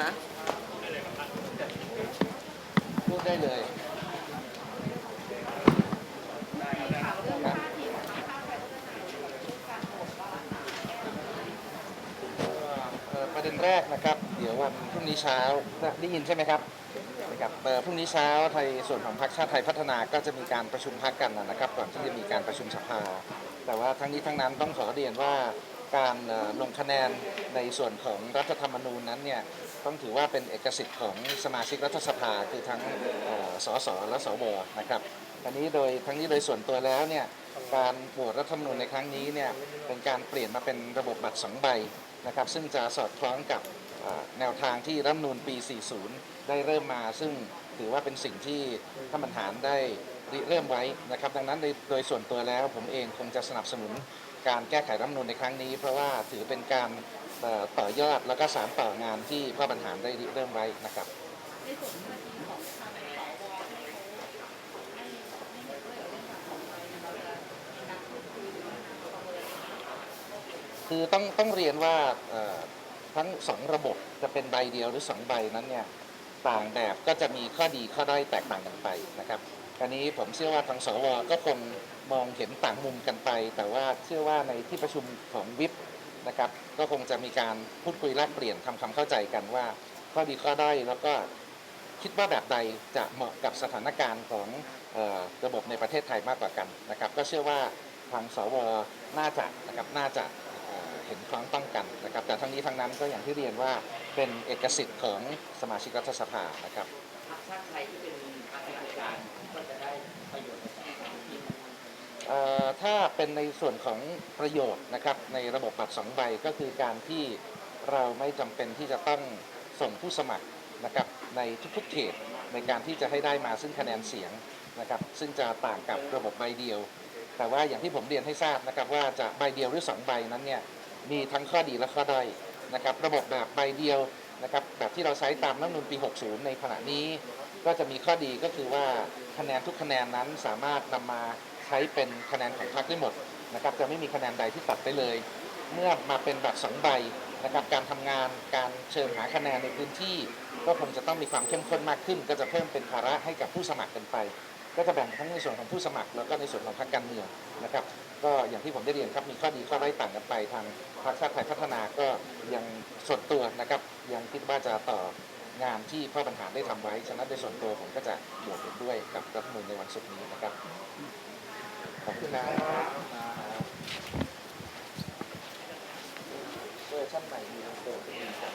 มพูดได้เลยประเด็นแรกนะครับ เดี๋ยววันพรุ่งนี้เช้าได้ยินใช่ไหมครับนะครับพรุ่งนี้เช้าไทยส่วนของพรรคชาติไทยพัฒนาก็จะมีการประชุมพักกันนะครับก่อนที่จะมีการประชุมสภา แต่ว่าทั้งนี้ทั้งนั้นต้องขอเรียนว่า การลงคะแนนในส่วนของรัฐธรรมนูญนั้นเนี่ยต้องถือว่าเป็นเอกสิทธิ์ของสมาชิกรัฐสภาคือทั้งสสและสวนะครับอันนี้โดยทั้งนี้โดยส่วนตัวแล้วเนี่ยการโหวตรัฐธรรมนูญในครั้งนี้เนี่ยเป็นการเปลี่ยนมาเป็นระบบบัตรสองใบนะครับซึ่งจะสอดคล้องกับแนวทางที่รัฐธรรมนูญปี 40 ได้เริ่มมา ซึ่งถือว่าเป็นสิ่งที่ท่านบรรหารได้ ริเริ่มไว้นะครับ ดังนั้นโดยส่วนตัวแล้วผมเองคงจะสนับสนุนการแก้ไขรัฐมนูญในครั้งนี้ เพราะว่าถือเป็นการเอ่อต่อยอดแล้วก็สานต่องานที่พระบรรหารได้ริเริ่มไว้นะครับในส่วนของทางสวคือต้องต้องเรียนว่าทั้งสองระบบจะเป็นใบเดียวหรือสองใบนั้นเนี่ยต่างแบบก็จะมีข้อดีข้อด้อยแตกต่างกันไปนะครับ อันนี้ผมเชื่อว่าทางสวก็คงมองเห็นต่างมุมกันไป แต่ว่าเชื่อว่าในที่ประชุมของวิปนะครับก็คงจะมีการพูดคุยแลกเปลี่ยนทำความเข้าใจกันว่า ข้อดีข้อด้อยแล้วก็คิดว่าแบบใดจะเหมาะกับสถานการณ์ของออระบบในประเทศไทยมากกว่ากันนะครับ ก็เชื่อว่าทางสวน่าจะนะครับน่าจะเห็นคล้องต้องกันนะครับ แต่ทั้งนี้ทั้งนั้นก็อย่างที่เรียนว่าเป็นเอกสิทธิ์ของสมาชิกรัฐสภานะครับชาติไทยที่เป็นพรรคราชการก็จะได้ประโยชน์จากที่ เอ่อ ถ้าเป็นในส่วนของประโยชน์นะครับในระบบบัตรสองใบก็คือการที่เราไม่จำเป็นที่จะต้องส่งผู้สมัครนะครับในทุกๆเขตในการที่จะให้ได้มาซึ่งคะแนนเสียงนะครับซึ่งจะต่างกับระบบใบเดียว แต่ว่าอย่างที่ผมเรียนให้ทราบนะครับว่าจะใบเดียวหรือสองใบนั้นเนี่ยมีทั้งข้อดีและข้อด้อยนะครับระบบแบบใบเดียวนะครับแบบที่เราใช้ตามรัฐมนูญปี 60 ในขณะนี้ ก็จะมีข้อดีก็คือว่าคะแนนทุกคะแนนนั้นสามารถนำมาใช้เป็นคะแนนของพรรคได้หมดนะครับจะไม่มีคะแนนใดที่ตัดไปเลย เมื่อมาเป็นแบบสองใบนะครับการทำงานการเชิญหาคะแนนในพื้นที่ ก็คงจะต้องมีความเข้มข้นมากขึ้น ก็จะเพิ่มเป็นภาระให้กับผู้สมัครกันไป ก็จะแบ่งทั้งในส่วนของผู้สมัคร แล้วก็ในส่วนของพรรคการเมืองนะครับก็อย่างที่ผมได้เรียนครับมีข้อดีข้อด้อยต่างกันไปทางพรรคชาติไทยพัฒนาก็ยังส่วนตัวนะครับยังคิดว่าจะต่อ งานที่พ่อปัญหาได้ทำไว้ ฉะนั้นโดยส่วนตัวผมก็จะโหวกด้วยกับรัฐมนูลในวันศุกร์นี้นะครับ ขอบคุณนะเวอร์ชันใหม่มีทั้งตัดีจั